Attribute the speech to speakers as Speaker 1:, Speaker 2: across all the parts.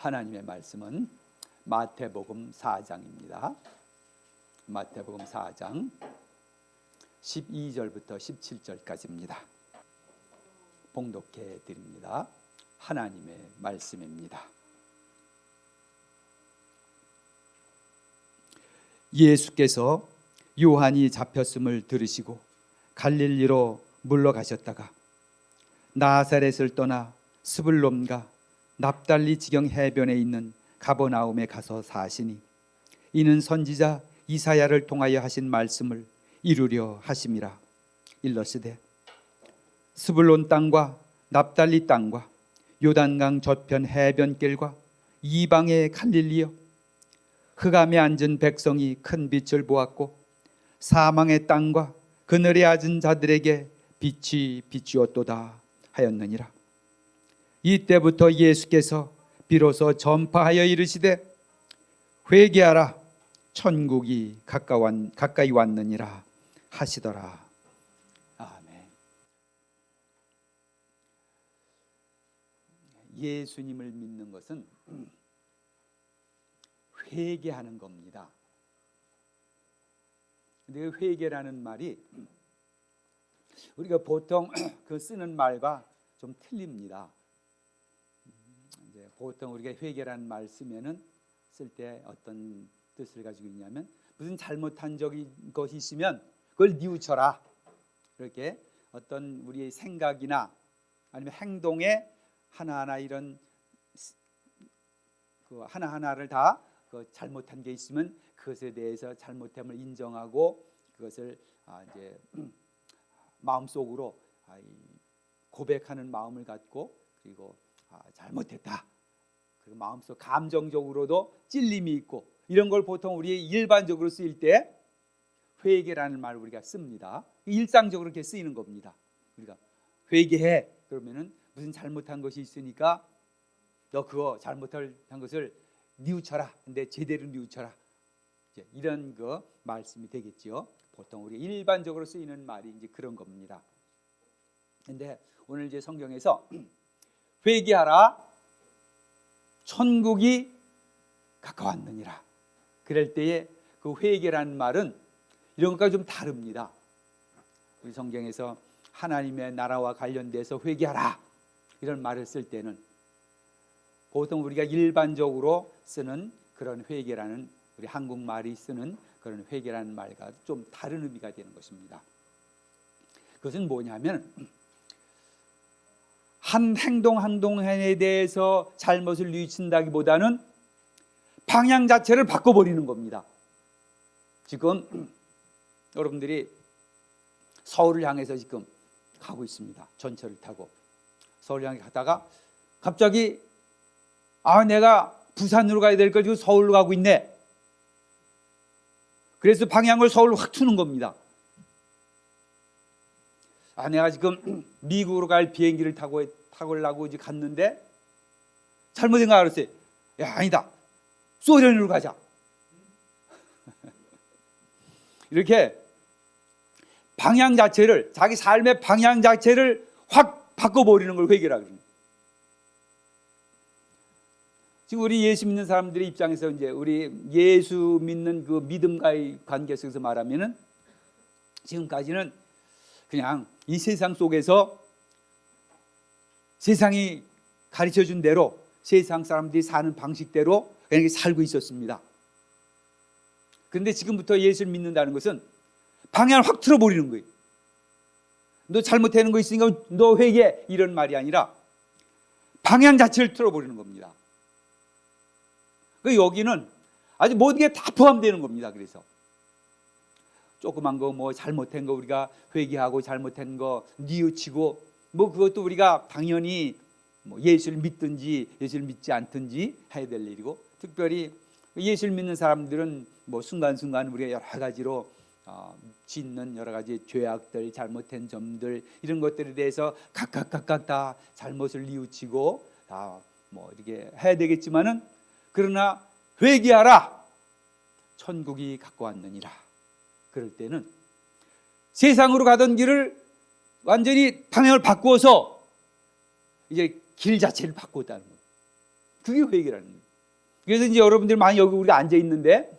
Speaker 1: 하나님의 말씀은 마태복음 4장입니다. 마태복음 4장 12절부터 17절까지입니다. 봉독해 드립니다. 하나님의 말씀입니다. 예수께서 요한이 잡혔음을 들으시고 갈릴리로 물러가셨다가 나사렛을 떠나 스불롬과 납달리 지경 해변에 있는 가버나움에 가서 사시니 이는 선지자 이사야를 통하여 하신 말씀을 이루려 하심이라. 일러스되 스불론 땅과 납달리 땅과 요단강 저편 해변길과 이방의 갈릴리여 흑암에 앉은 백성이 큰 빛을 보았고 사망의 땅과 그늘에 앉은 자들에게 빛이 비추었도다 하였느니라 이때부터 예수께서 비로소 전파하여 이르시되 회개하라 천국이 가까이 왔느니라 하시더라 아멘 예수님을 믿는 것은 회개하는 겁니다. 근데 그 회개라는 말이 우리가 보통 그 쓰는 말과 좀 틀립니다. 보통 우리가 회개라는 말 쓰면은 쓸 때 어떤 뜻을 가지고 있냐면 무슨 잘못한 적이 것이 있으면 그걸 뉘우쳐라 이렇게 어떤 우리의 생각이나 아니면 행동에 하나하나 이런 그 하나하나를 다 그 잘못한 게 있으면 그것에 대해서 잘못함을 인정하고 그것을 아 이제 마음속으로 아 고백하는 마음을 갖고 그리고 아 잘못했다. 그리고 마음속 감정적으로도 찔림이 있고 이런 걸 보통 우리 일반적으로 쓰일 때 회개라는 말을 우리가 씁니다. 일상적으로 이렇게 쓰이는 겁니다. 우리가 회개해 그러면은 무슨 잘못한 것이 있으니까 너 그거 잘못한 것을 뉘우쳐라. 근데 제대로 뉘우쳐라. 이제 이런 거 말씀이 되겠죠. 보통 우리 일반적으로 쓰이는 말이 이제 그런 겁니다. 근데 오늘 이제 성경에서 회개하라. 천국이 가까웠느니라. 그럴 때에 그 회개라는 말은 이런 것과 좀 다릅니다. 우리 성경에서 하나님의 나라와 관련돼서 회개하라 이런 말을 쓸 때는 보통 우리가 일반적으로 쓰는 그런 회개라는 우리 한국말이 쓰는 그런 회개라는 말과 좀 다른 의미가 되는 것입니다. 그것은 뭐냐면 한 행동 행동에 대해서 잘못을 뉘우친다기보다는 방향 자체를 바꿔버리는 겁니다. 지금 여러분들이 서울을 향해서 지금 가고 있습니다. 전철을 타고 서울 향해 가다가 갑자기 아 내가 부산으로 가야 될 걸 지금 서울로 가고 있네. 그래서 방향을 서울로 확 투는 겁니다. 아 내가 지금 미국으로 갈 비행기를 타고 타고려고 이제 갔는데 잘못 생각을 했어요. 야 아니다. 소련으로 가자. 이렇게 방향 자체를 자기 삶의 방향 자체를 확 바꿔버리는 걸 회개라 그러는 지금 우리 예수 믿는 사람들의 입장에서 이제 우리 예수 믿는 그 믿음과의 관계 속에서 말하면은 지금까지는 그냥 이 세상 속에서 세상이 가르쳐 준 대로 세상 사람들이 사는 방식대로 그냥 살고 있었습니다. 그런데 지금부터 예수를 믿는다는 것은 방향을 확 틀어버리는 거예요. 너 잘못하는 거 있으니까 너 회개 이런 말이 아니라 방향 자체를 틀어버리는 겁니다. 그 여기는 아주 모든 게 다 포함되는 겁니다. 그래서 조그만 거 뭐 잘못한 거 우리가 회개하고 잘못한 거 뉘우치고 뭐 그것도 우리가 당연히 뭐 예수를 믿든지 예수를 믿지 않든지 해야 될 일이고 특별히 예수를 믿는 사람들은 뭐 순간순간 우리가 여러 가지로 어, 짓는 여러 가지 죄악들, 잘못된 점들 이런 것들에 대해서 각각 각각 다 잘못을 뉘우치고 다 뭐 이렇게 해야 되겠지만은 그러나 회개하라. 천국이 갖고 왔느니라. 그럴 때는 세상으로 가던 길을 완전히 방향을 바꾸어서 이제 길 자체를 바꾸었다는 거예요. 그게 회개라는 거예요. 그래서 이제 여러분들 많이 여기 우리가 앉아 있는데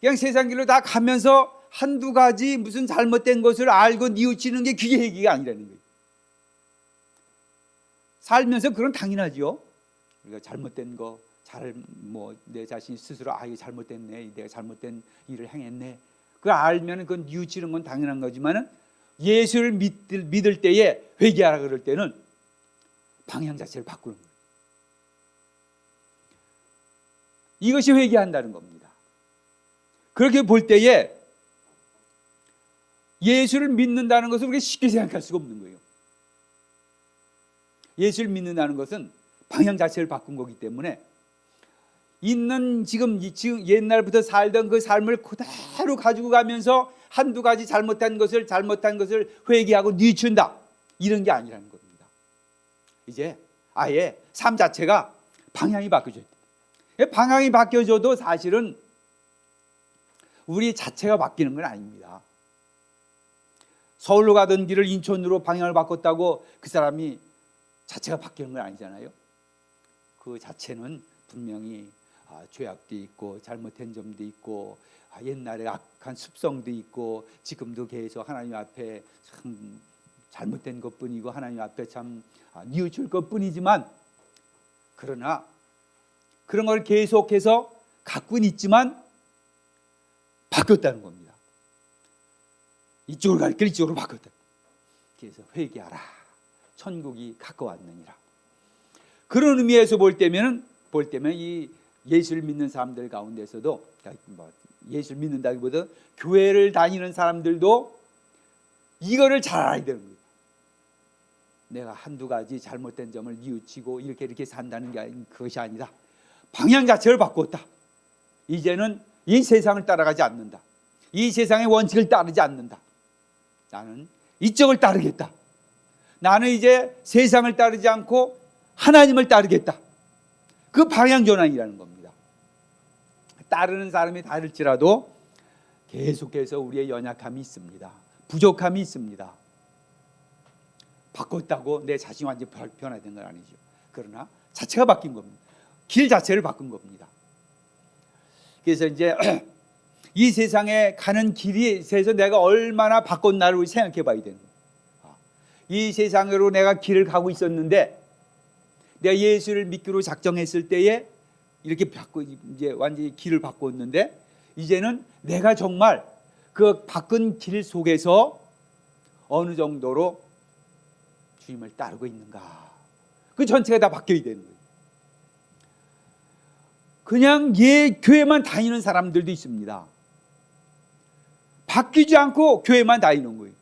Speaker 1: 그냥 세상 길로 다 가면서 한두 가지 무슨 잘못된 것을 알고 뉘우치는 게 그게 회개가 아니라는 거예요. 살면서 그런 당연하지요. 우리가 잘못된 거, 잘 뭐 내 자신이 스스로 아 이게 잘못됐네, 내가 잘못된 일을 행했네. 그걸 알면 그건 뉘우치는 건 당연한 거지만은 예수를 믿을, 믿을 때에 회개하라 그럴 때는 방향 자체를 바꾸는 거예요. 이것이 회개한다는 겁니다. 그렇게 볼 때에 예수를 믿는다는 것을 우리가 쉽게 생각할 수가 없는 거예요. 예수를 믿는다는 것은 방향 자체를 바꾼 거기 때문에 있는 지금 이- 지금 옛날부터 살던 그 삶을 그대로 가지고 가면서 한두 가지 잘못한 것을 잘못한 것을 회개하고 뉘춘다 이런 게 아니라는 겁니다. 이제 아예 삶 자체가 방향이 바뀌어져요. 방향이 바뀌어져도 사실은 우리 자체가 바뀌는 건 아닙니다. 서울로 가던 길을 인천으로 방향을 바꿨다고 그 사람이 자체가 바뀌는 건 아니잖아요. 그 자체는 분명히 아, 죄악도 있고 잘못된 점도 있고 아, 옛날에 악한 습성도 있고 지금도 계속 하나님 앞에 참 잘못된 것뿐이고 하나님 앞에 참 아, 뉘우칠 것뿐이지만 그러나 그런 걸 계속해서 갖고는 있지만 바뀌었다는 겁니다. 이쪽으로 갈길 이쪽으로 바뀌었다. 그래서 회개하라. 천국이 가까웠느니라. 그런 의미에서 볼 때면은 볼 때면 이 예수를 믿는 사람들 가운데서도 그러니까 뭐 예수를 믿는다기보다 교회를 다니는 사람들도 이거를 잘 알아야 거예요. 내가 한두 가지 잘못된 점을 뉘우치고 이렇게 이렇게 산다는 게 아니- 그것이 아니다. 방향 자체를 바꿨다. 이제는 이 세상을 따라가지 않는다. 이 세상의 원칙을 따르지 않는다. 나는 이쪽을 따르겠다. 나는 이제 세상을 따르지 않고 하나님을 따르겠다. 그 방향 전환이라는 겁니다. 따르는 사람이 다를지라도 계속해서 우리의 연약함이 있습니다. 부족함이 있습니다. 바꿨다고 내 자신이 완전히 변화된 건 아니죠. 그러나 자체가 바뀐 겁니다. 길 자체를 바꾼 겁니다. 그래서 이제 이 세상에 가는 길에 대해서 내가 얼마나 바꿨나를 생각해 봐야 되는 거예요. 아, 이 세상으로 내가 길을 가고 있었는데 내가 예수를 믿기로 작정했을 때에 이렇게 바꾸 이제 완전히 길을 바꿨는데 이제는 내가 정말 그 바꾼 길 속에서 어느 정도로 주님을 따르고 있는가? 그 전체가 다 바뀌어야 되는 거예요. 그냥 예 교회만 다니는 사람들도 있습니다. 바뀌지 않고 교회만 다니는 거예요.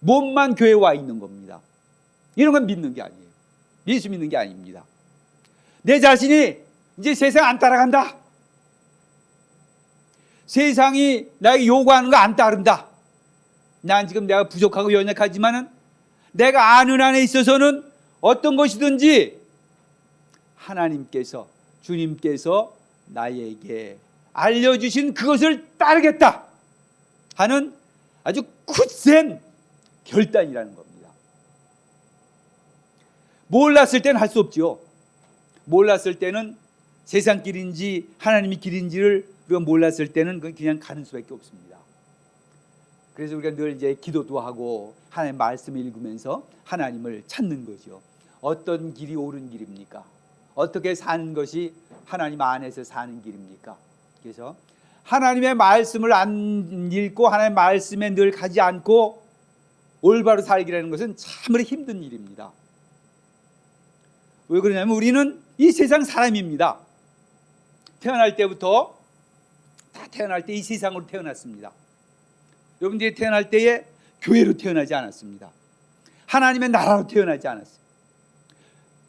Speaker 1: 몸만 교회 와 있는 겁니다. 이런 건 믿는 게 아니에요. 예수 믿는 게 아닙니다. 내 자신이 이제 세상 안 따라간다. 세상이 나에게 요구하는 거 안 따른다. 난 지금 내가 부족하고 연약하지만은 내가 아는 안에 있어서는 어떤 것이든지 하나님께서 주님께서 나에게 알려주신 그것을 따르겠다 하는 아주 굳센 결단이라는 겁니다. 몰랐을 때는 할 수 없지요. 몰랐을 때는 세상 길인지 하나님의 길인지를 우리가 몰랐을 때는 그건 그냥 가는 수밖에 없습니다. 그래서 우리가 늘 이제 기도도 하고 하나님 말씀을 읽으면서 하나님을 찾는 거죠. 어떤 길이 옳은 길입니까? 어떻게 사는 것이 하나님 안에서 사는 길입니까? 그래서 하나님의 말씀을 안 읽고 하나님의 말씀에 늘 가지 않고 올바로 살기라는 것은 참으로 힘든 일입니다. 왜 그러냐면 우리는 이 세상 사람입니다. 태어날 때부터 다 태어날 때 이 세상으로 태어났습니다. 여러분들이 태어날 때에 교회로 태어나지 않았습니다. 하나님의 나라로 태어나지 않았어요.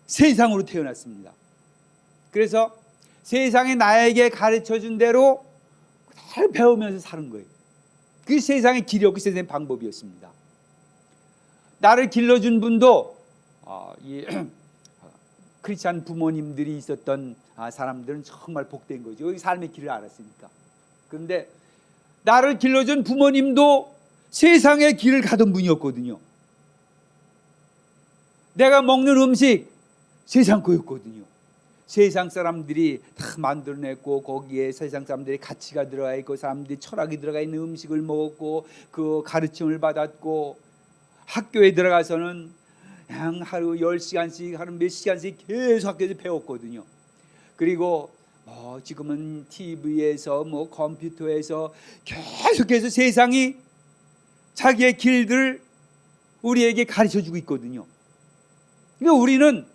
Speaker 1: 세상으로 태어났습니다. 그래서 세상에 나에게 가르쳐 준 대로 잘 배우면서 사는 거예요. 그 세상의 길이었고 세상의 방법이었습니다. 나를 길러준 분도 어, 이 크리스찬 부모님들이 있었던 아, 사람들은 정말 복된 거죠. 이 삶의 길을 알았으니까. 그런데 나를 길러준 부모님도 세상의 길을 가던 분이었거든요. 내가 먹는 음식 세상 거였거든요. 세상 사람들이 다 만들어냈고 거기에 세상 사람들의 가치가 들어가 있고 사람들이 철학이 들어가 있는 음식을 먹었고 그 가르침을 받았고 학교에 들어가서는 그냥 하루 10시간씩 하루 몇 시간씩 계속 학교에서 배웠거든요. 그리고 뭐 지금은 TV에서 뭐 컴퓨터에서 계속해서 세상이 자기의 길들을 우리에게 가르쳐 주고 있거든요. 그러니까 우리는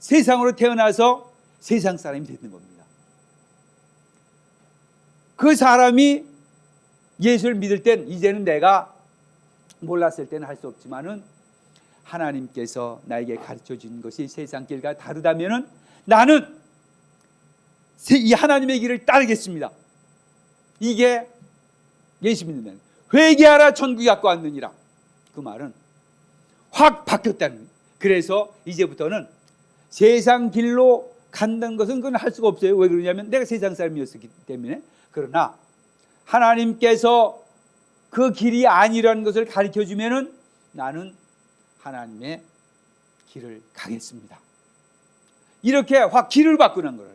Speaker 1: 세상으로 태어나서 세상 사람이 되는 겁니다. 그 사람이 예수를 믿을 땐 이제는 내가 몰랐을 때는 할 수 없지만은 하나님께서 나에게 가르쳐 준 것이 세상 길과 다르다면은 나는 이 하나님의 길을 따르겠습니다. 이게 예수 믿는 날. 회개하라 천국이 갖고 왔느니라. 그 말은 확 바뀌었다는 거예요. 그래서 이제부터는 세상 길로 간다는 것은 그건 할 수가 없어요. 왜 그러냐면 내가 세상 사람이었기 때문에. 그러나 하나님께서 그 길이 아니라는 것을 가르쳐 주면은 나는 하나님의 길을 가겠습니다. 이렇게 확 길을 바꾸는 거예요.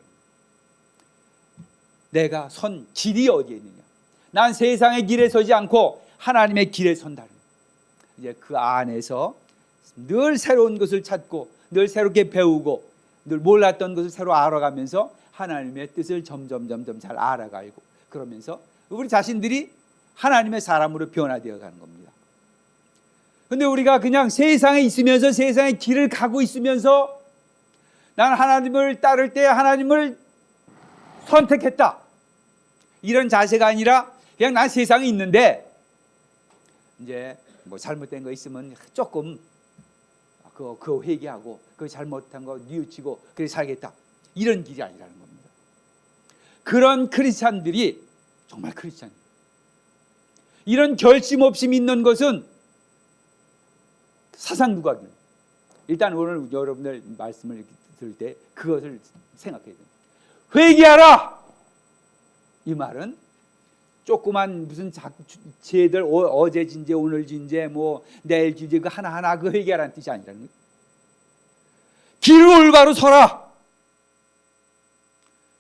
Speaker 1: 내가 선 길이 어디에 있느냐? 난 세상의 길에 서지 않고 하나님의 길에 거예요. 이제 그 안에서 늘 새로운 것을 찾고 늘 새롭게 배우고 늘 몰랐던 것을 새로 알아가면서 하나님의 뜻을 점점 점점 잘 알아가고 그러면서 우리 자신들이 하나님의 사람으로 변화되어 가는 겁니다. 근데 우리가 그냥 세상에 있으면서 세상의 길을 가고 있으면서 난 하나님을 따를 때 하나님을 선택했다. 이런 자세가 아니라 그냥 난 세상에 있는데 이제 뭐 잘못된 거 있으면 조금 그, 그 회개하고 그 잘못한 거 뉘우치고 그렇게 살겠다. 이런 길이 아니라는 겁니다. 그런 크리스찬들이 정말 크리스찬. 이런 결심 없이 믿는 것은 사상 누각이에요. 일단 오늘 여러분들 말씀을 들을 때 그것을 생각해야 돼요. 회개하라. 이 말은 조그만 무슨 죄들 어제 진죄 오늘 진죄 뭐 내일 진죄 그 하나 하나 그 회개하라는 뜻이 아니라는 거예요. 길 올바로 서라.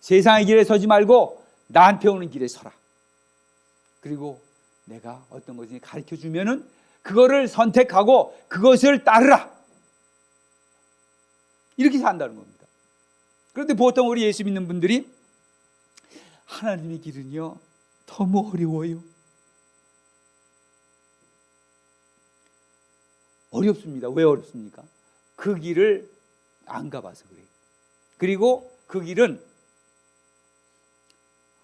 Speaker 1: 세상의 길에 서지 말고 나한테 오는 길에 서라. 그리고 내가 어떤 것을 가르쳐 주면은 그거를 선택하고 그것을 따르라. 이렇게 산다는 겁니다. 그런데 보통 우리 예수 믿는 분들이 하나님의 길은요 너무 어려워요. 어렵습니다. 왜 어렵습니까? 그 길을 안 가봐서 그래요. 그리고 그 길은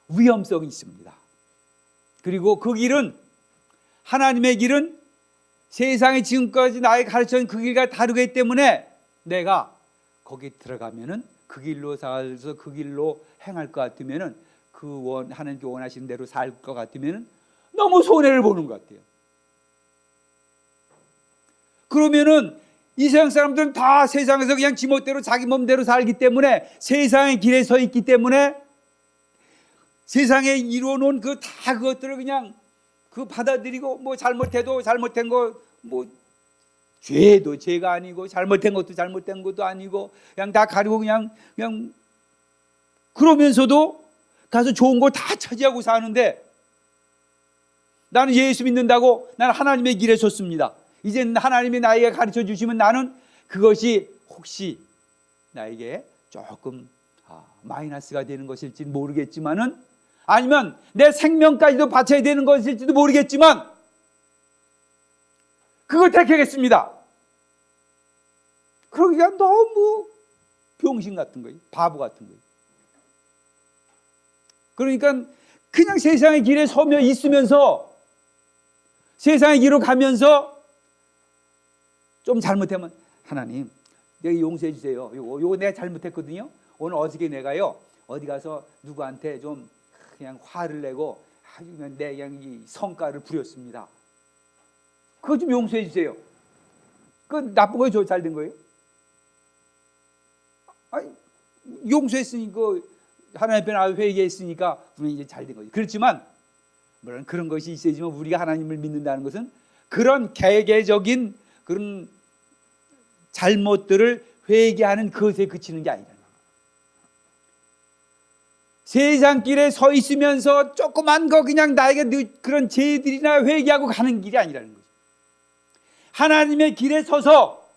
Speaker 1: 위험성이 있습니다. 그리고 그 길은 하나님의 길은 세상에 지금까지 나에게 가르쳐준 그 길과 다르기 때문에 내가 거기 들어가면은 그 길로 살아서 그 길로 행할 것 같으면은 그 원 하나님께 원하시는 대로 살 것 같으면은 너무 손해를 보는 것 같아요. 그러면은 이 세상 사람들은 다 세상에서 그냥 지멋대로 자기 몸대로 살기 때문에 세상의 길에 서 있기 때문에 세상에 이루어놓은 그 다 그것들을 그냥 그 받아들이고 뭐 잘못해도 잘못된 거 뭐 죄도 죄가 아니고 잘못된 것도 잘못된 것도 아니고 그냥 다 가리고 그냥 그냥 그러면서도 가서 좋은 걸 다 차지하고 사는데 나는 예수 믿는다고 나는 하나님의 길에 섰습니다. 이제 하나님이 나에게 가르쳐 주시면 나는 그것이 혹시 나에게 조금 아, 마이너스가 되는 것일지 모르겠지만은 아니면 내 생명까지도 바쳐야 되는 것일지도 모르겠지만 그걸 택하겠습니다. 그러기가 너무 병신 같은 거예요. 바보 같은 거예요. 그러니까 그냥 세상의 길에 서며 있으면서 세상의 길로 가면서 좀 잘못하면 하나님 내가 용서해 주세요. 요거, 요거 내가 잘못했거든요. 오늘 어저께 내가요 어디 가서 누구한테 좀 그냥 화를 내고 아주 내 그냥 이 성과를 부렸습니다. 그거 좀 용서해 주세요. 그 나쁜 거예요, 잘 된 거예요? 아니, 용서했으니까 하나님 앞에 회개했으니까 우리 이제 잘 된 거죠. 그렇지만 물론 그런 것이 있어야지만 우리가 하나님을 믿는다는 것은 그런 개개적인 그런 잘못들을 회개하는 것에 그치는 게 아니라 세상 길에 서 있으면서 조그만 거 그냥 나에게 늘 그런 죄들이나 회개하고 가는 길이 아니라는 거죠. 하나님의 길에 서서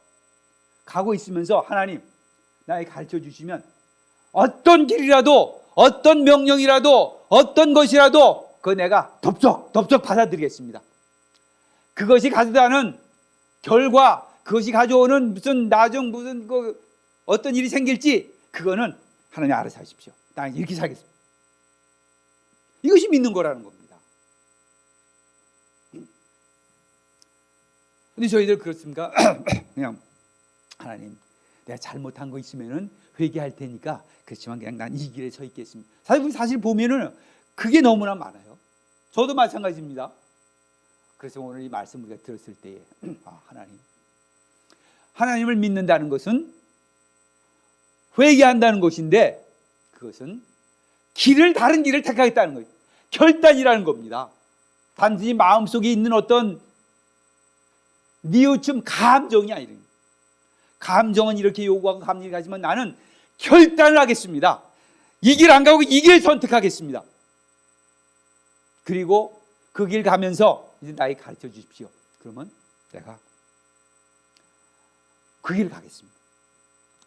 Speaker 1: 가고 있으면서 하나님 나에게 가르쳐 주시면 어떤 길이라도 어떤 명령이라도 어떤 것이라도 그 내가 덥석 덥석 받아들이겠습니다. 그것이 가져다는 결과 그것이 가져오는 무슨 나중 무슨 그 어떤 일이 생길지 그거는 하나님 알아서 하십시오. 나는 이렇게 살겠습니다. 이것이 믿는 거라는 겁니다. 근데 저희들 그렇습니까? 그냥 하나님 내가 잘못한 거 있으면은 회개할 테니까 그렇지만 그냥 난 이 길에 서 있겠습니다. 사실 사실 보면은 그게 너무나 많아요. 저도 마찬가지입니다. 그래서 오늘 이 말씀 우리가 들었을 때에 아, 하나님 하나님을 믿는다는 것은 회개한다는 것인데 그것은 길을 다른 길을 택하겠다는 거예요. 결단이라는 겁니다. 단순히 마음속에 있는 어떤 뉘우침 감정이 아니라 감정은 이렇게 요구하고 감정이 가지만 나는 결단을 하겠습니다. 이 길 안 가고 이 길 선택하겠습니다. 그리고 그 길 가면서 이제 나에게 가르쳐 주십시오. 그러면 내가 그 길 가겠습니다.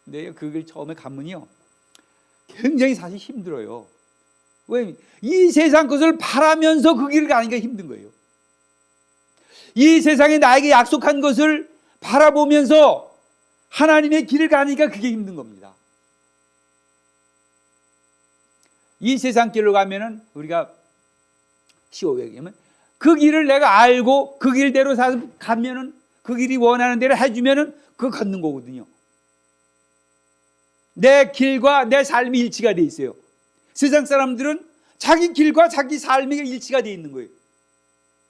Speaker 1: 근데 그 길 처음에 가면요. 굉장히 사실 힘들어요. 왜? 이 세상 것을 바라면서 그 길을 가니까 힘든 거예요. 이 세상에 나에게 약속한 것을 바라보면서 하나님의 길을 가니까 그게 힘든 겁니다. 이 세상 길로 가면은 우리가 시오 얘기하면 그 길을 내가 알고 그 길대로 사- 가면은 그 길이 원하는 대로 해주면은 그거 걷는 거거든요. 내 길과 내 삶이 일치가 돼 있어요. 세상 사람들은 자기 길과 자기 삶이 일치가 돼 있는 거예요.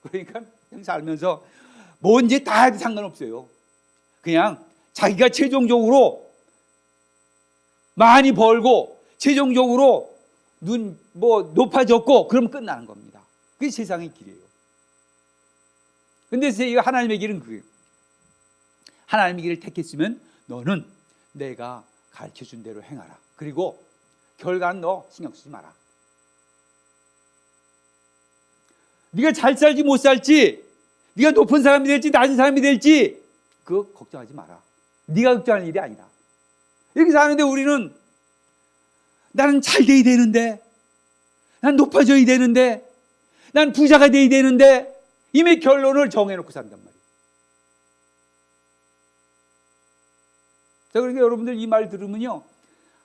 Speaker 1: 그러니까 그냥 살면서 뭔지 다 해도 상관없어요. 그냥 자기가 최종적으로 많이 벌고 최종적으로 눈 뭐 높아졌고 그러면 끝나는 겁니다. 그게 세상의 길이에요. 근데 이 하나님의 길은 그게요. 하나님의 길을 택했으면 너는 내가 가르쳐 준 대로 행하라. 그리고 결과는 너 신경 쓰지 마라. 네가 잘 살지 못 살지, 네가 높은 사람이 될지 낮은 사람이 될지 그거 걱정하지 마라. 네가 걱정할 일이 아니다. 이렇게 사는데 우리는 나는 잘 돼야 되는데, 난 높아져야 되는데, 난 부자가 돼야 되는데 이미 결론을 정해놓고 산단 말이에요. 자, 그러니까 여러분들 이 말 들으면요,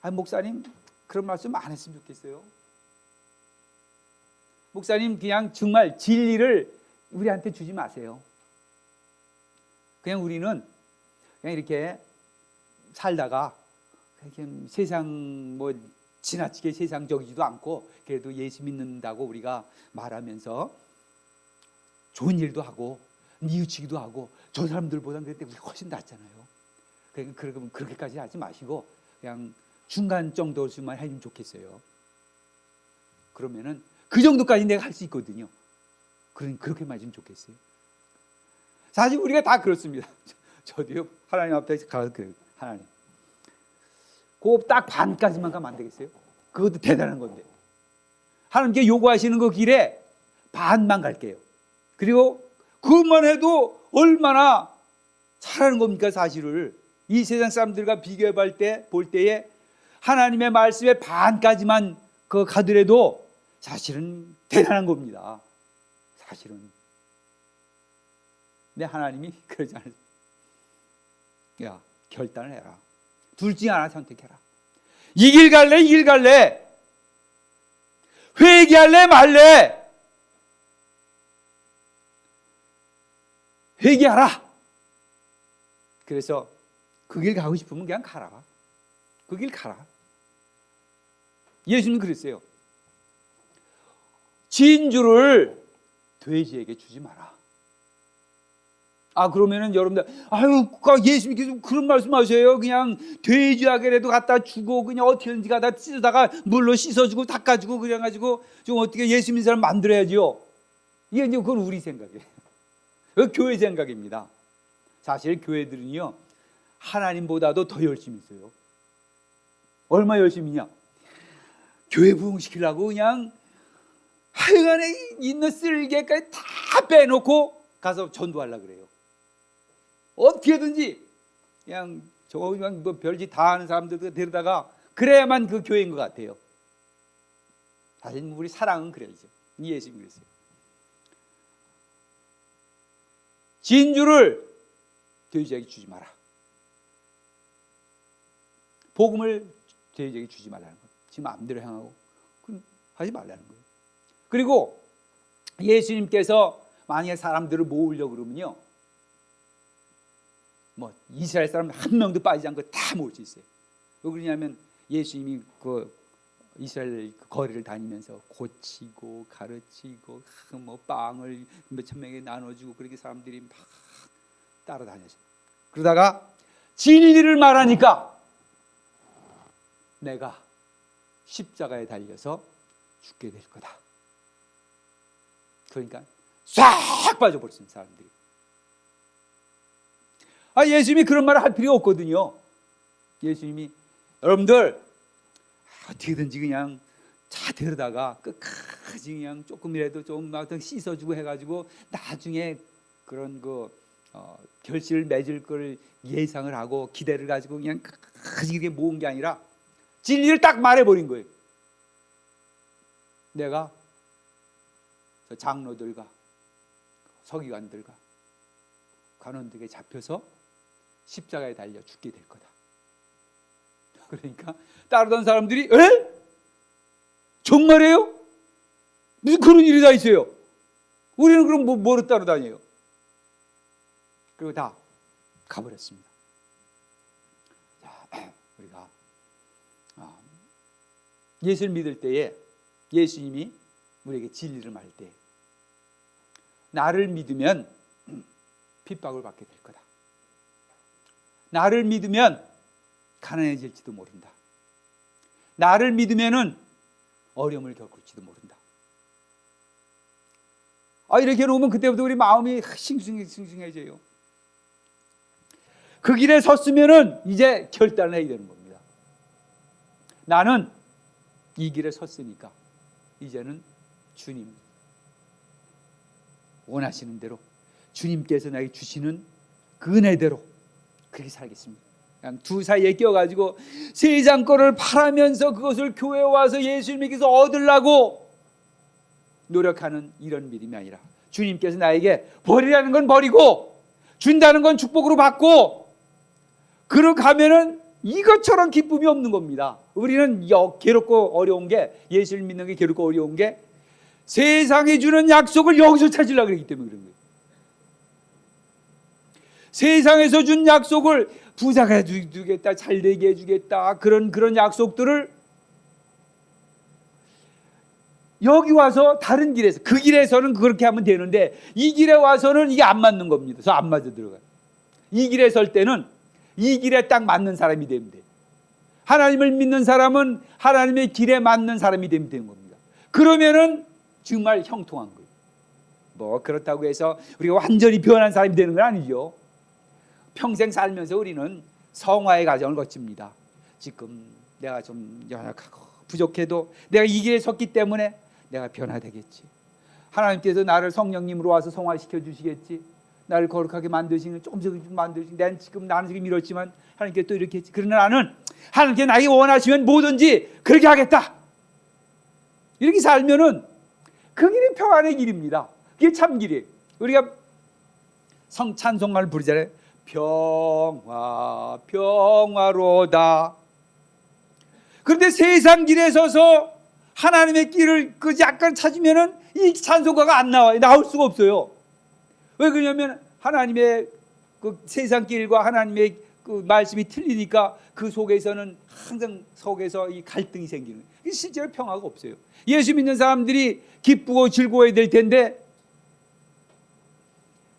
Speaker 1: 아 목사님 그런 말씀 안 했으면 좋겠어요. 목사님 그냥 정말 진리를 우리한테 주지 마세요. 그냥 우리는 그냥 이렇게 살다가 이렇게 세상 뭐 지나치게 세상적이지도 않고 그래도 예수 믿는다고 우리가 말하면서 좋은 일도 하고 뉘우치기도 하고 저 사람들보다는 그때 우리가 훨씬 낫잖아요. 그러니까 그러면 그렇게까지 하지 마시고 그냥 중간 정도만 해주면 좋겠어요. 그러면은 그 정도까지 내가 할 수 있거든요. 그러니 그렇게 맞으면 좋겠어요. 사실 우리가 다 그렇습니다. 저도요 하나님 앞에 가서 그래요. 하나님, 그딱 반까지만 가면 안 되겠어요? 그것도 대단한 건데. 하나님께 요구하시는 그 길에 반만 갈게요. 그리고 그것만 해도 얼마나 잘하는 겁니까 사실을 이 세상 사람들과 비교해 볼 때, 볼 때에 하나님의 말씀의 반까지만 그 가더라도 사실은 대단한 겁니다. 사실은. 근데 하나님이 그러지 않아요. 야, 결단을 해라. 둘 중에 하나 선택해라. 이 길 갈래, 이 길 갈래. 회개할래, 말래. 회개하라. 그래서 그 길 가고 싶으면 그냥 가라. 그 길 가라. 예수님 그랬어요. 진주를 돼지에게 주지 마라. 아 그러면은 여러분들 아유 그 예수님께서 그런 말씀하셔요. 그냥 돼지에게라도 갖다 주고 그냥 어떻게든지 갖다 씻다가 물로 씻어주고 닦아주고 그래 가지고 좀 어떻게 예수 믿는 사람 만들어야죠. 이게 이제 그건 우리 생각이에요. 그 교회 생각입니다. 사실 교회들은요 하나님보다도 더 열심히 있어요. 얼마 열심히냐? 교회 부흥시키려고 그냥 하여간에 있는 쓸개까지 다 빼놓고 가서 전도하려고 그래요. 어떻게든지 그냥 저 그냥 뭐 별짓 다 하는 사람들 데려다가 그래야만 그 교회인 것 같아요. 사실 우리 사랑은 그래야죠. 예수님 그랬어요. 진주를 돼지에게 주지 마라. 복음을 돼지에게 주지 말라는 거예요. 지금 마음대로 그건 하지 말라는 거예요. 그리고 예수님께서 만약에 사람들을 모으려고 그러면요. 뭐 이스라엘 사람 한 명도 빠지지 않고 다 모을 수 있어요. 왜 그러냐면 예수님이 그 이스라엘 그 거리를 다니면서 고치고 가르치고 뭐 빵을 몇천 명에 나눠주고 그렇게 사람들이 막 따라다녔어요. 그러다가 진리를 말하니까 내가 십자가에 달려서 죽게 될 거다. 그러니까 싹 빠져버렸어요 사람들이. 아 예수님이 그런 말을 할 필요 없거든요. 예수님이 여러분들 어떻게든지 그냥 차 데려다가 끝까지 그냥 조금이라도 좀 어떤 씻어주고 해가지고 나중에 그런 그 어, 결실을 맺을 걸 예상을 하고 기대를 가지고 그냥 끝까지 이렇게 모은 게 아니라 진리를 딱 말해버린 거예요. 내가 저 장로들과 서기관들과 관원들에게 잡혀서 십자가에 달려 죽게 될 거다. 그러니까 따르던 사람들이 에? 정말이에요? 무슨 그런 일이 다 있어요? 우리는 그럼 뭐, 뭐로 따라다녀요? 그리고 다 가버렸습니다. 자, 우리가 아, 예수를 믿을 때에 예수님이 우리에게 진리를 말할 때 나를 믿으면 핍박을 받게 될 거다. 나를 믿으면 가난해질지도 모른다. 나를 믿으면은 어려움을 겪을지도 모른다. 아 이렇게 놓으면 그때부터 우리 마음이 싱숭싱숭해져요. 그 길에 섰으면은 이제 결단을 해야 되는 겁니다. 나는 이 길에 섰으니까 이제는 주님 원하시는 대로 주님께서 나에게 주시는 그 은혜대로 그렇게 살겠습니다. 그냥 두 사이에 껴가지고 세상 거를 팔아면서 그것을 교회에 와서 예수님께서 얻으려고 노력하는 이런 믿음이 아니라 주님께서 나에게 버리라는 건 버리고 준다는 건 축복으로 받고 그렇게 하면은 이것처럼 기쁨이 없는 겁니다. 우리는 여, 괴롭고 어려운 게 예수를 믿는 게 괴롭고 어려운 게 세상에 주는 약속을 여기서 찾으려고 그러기 때문에 그런 거예요. 세상에서 준 약속을 부자가 해주겠다, 잘 되게 해주겠다 그런 그런 약속들을 여기 와서 다른 길에서 그 길에서는 그렇게 하면 되는데 이 길에 와서는 이게 안 맞는 겁니다. 그래서 안 맞아 들어가요. 이 길에 설 때는 이 길에 딱 맞는 사람이 되면 돼. 하나님을 믿는 사람은 하나님의 길에 맞는 사람이 되면 되는 겁니다. 그러면은 정말 형통한 거예요. 뭐 그렇다고 해서 우리가 완전히 변한 사람이 되는 건 아니죠. 평생 살면서 우리는 성화의 과정을 거칩니다. 지금 내가 좀 연약하고 부족해도 내가 이 길에 섰기 때문에 내가 변화되겠지. 하나님께서 나를 성령님으로 와서 성화시켜 주시겠지. 나를 거룩하게 만드시는 조금씩 만드시는 난 지금 나는 지금 이렇지만 하나님께 또 이렇게 했지. 그러나 나는 하나님께 나에게 원하시면 뭐든지 그렇게 하겠다. 이렇게 살면은 그 길이 평안의 길입니다. 그게 참 길이에요. 우리가 성 찬송가를 부르잖아요. 평화 평화로다. 그런데 세상 길에 서서 하나님의 길을 그 약간 찾으면은 이 찬송가가 안 나와요. 나올 수가 없어요. 왜 그러냐면 하나님의 그 세상 길과 하나님의 그 말씀이 틀리니까 그 속에서는 항상 속에서 이 갈등이 생기는. 실제로 평화가 없어요. 예수 믿는 사람들이 기쁘고 즐거워야 될 텐데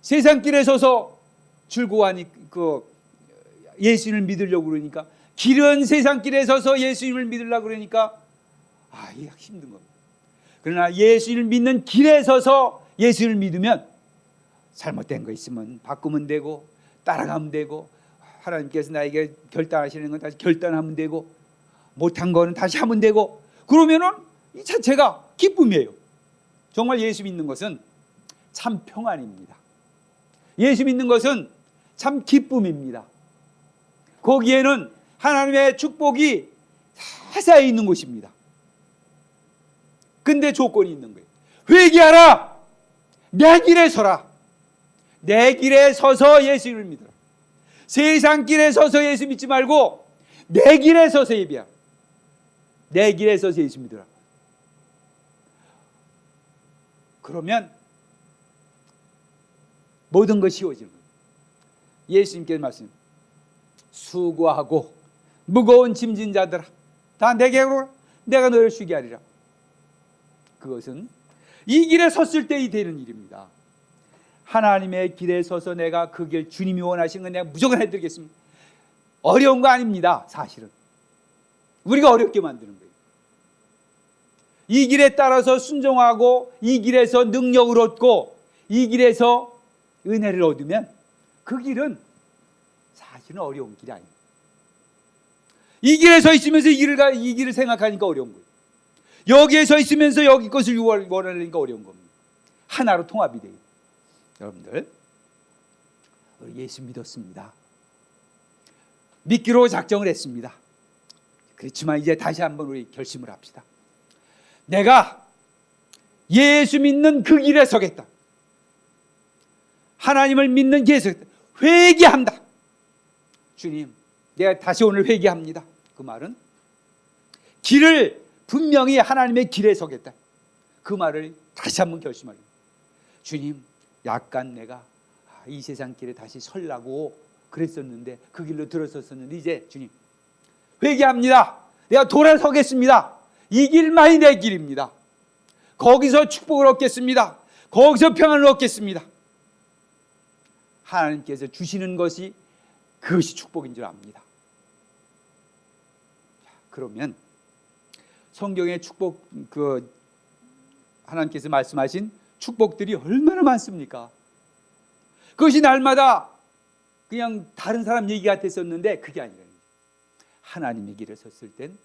Speaker 1: 세상 길에 서서 즐거워하니 그 예수님을 믿으려고 그러니까 길은 세상 길에 서서 예수님을 믿으려고 그러니까 아 이게 힘든 겁니다. 그러나 예수님을 믿는 길에 서서 예수를 믿으면 잘못된 거 있으면 바꾸면 되고 따라가면 되고 하나님께서 나에게 결단하시는 건 다시 결단하면 되고 못한 거는 다시 하면 되고 그러면은 이 자체가 기쁨이에요. 정말 예수 믿는 것은 참 평안입니다. 예수 믿는 것은 참 기쁨입니다. 거기에는 하나님의 축복이 다 쌓여 있는 곳입니다. 근데 조건이 있는 거예요. 회개하라! 내 길에 서라! 내 길에 서서 예수를 믿어라. 세상 길에 서서 예수 믿지 말고 내 길에 서서 예비야. 내 길에 서서 예수 믿어라. 그러면 모든 것이 거예요. 예수님께서 말씀 수고하고 무거운 짐진 자들아 다 내게 오라 내가 너를 쉬게 하리라. 그것은 이 길에 섰을 때이 되는 일입니다. 하나님의 길에 서서 내가 그 길 주님이 원하시는 건 내가 무조건 해드리겠습니다. 어려운 거 아닙니다. 사실은 우리가 어렵게 만드는 거예요. 이 길에 따라서 순종하고 이 길에서 능력을 얻고 이 길에서 은혜를 얻으면 그 길은 사실은 어려운 길이 아니에요. 이 길에 서 있으면서 이 길을 가, 이 길을 생각하니까 어려운 거예요. 여기에 서 있으면서 여기 것을 원하니까 어려운 겁니다. 하나로 통합이 돼요. 여러분들 예수 믿었습니다. 믿기로 작정을 했습니다. 그렇지만 이제 다시 한번 우리 결심을 합시다. 내가 예수 믿는 그 길에 서겠다. 하나님을 믿는 서겠다. 회개한다. 주님, 내가 다시 오늘 회개합니다. 그 말은 길을 분명히 하나님의 길에 서겠다. 그 말을 다시 한번 결심하려. 주님, 약간 내가 아, 이 세상 길에 다시 설라고 그랬었는데 그 길로 들어섰었는데 이제 주님 회개합니다. 내가 돌아서겠습니다. 이 길만이 내 길입니다. 거기서 축복을 얻겠습니다. 거기서 평안을 얻겠습니다. 하나님께서 주시는 것이 그것이 축복인 줄 압니다. 그러면 성경의 축복 그 하나님께서 말씀하신 축복들이 얼마나 많습니까? 그것이 날마다 그냥 다른 사람 얘기 같았었는데 그게 아니라 하나님의 길에 섰을 땐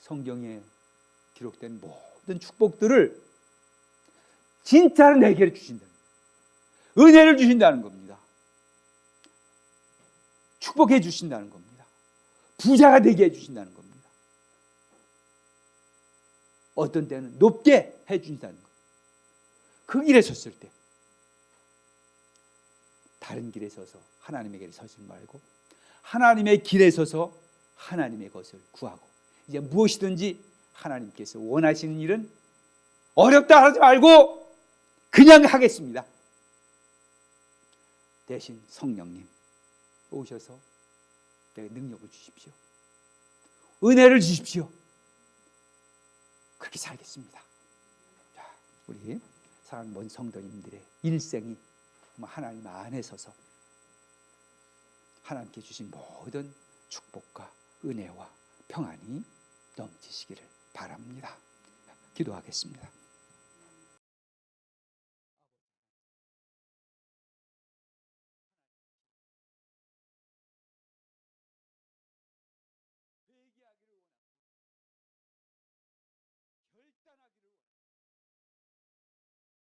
Speaker 1: 성경에 기록된 모든 축복들을 진짜로 내게 주신다. 은혜를 주신다는 겁니다. 축복해 주신다는 겁니다. 부자가 되게 해 주신다는 겁니다. 어떤 때는 높게 해 주신다는 겁니다. 그 길에 섰을 때 다른 길에 서서 하나님의 길에 서지 말고 하나님의 길에 서서 하나님의 것을 구하고 이제 무엇이든지 하나님께서 원하시는 일은 어렵다 하지 말고 그냥 하겠습니다. 대신 성령님 오셔서 내게 능력을 주십시오. 은혜를 주십시오. 그렇게 살겠습니다. 자, 우리 사랑하는 먼 성도님들의 일생이 하나님 안에 서서 하나님께 주신 모든 축복과 은혜와 평안이 넘치시기를 바랍니다. 기도하겠습니다.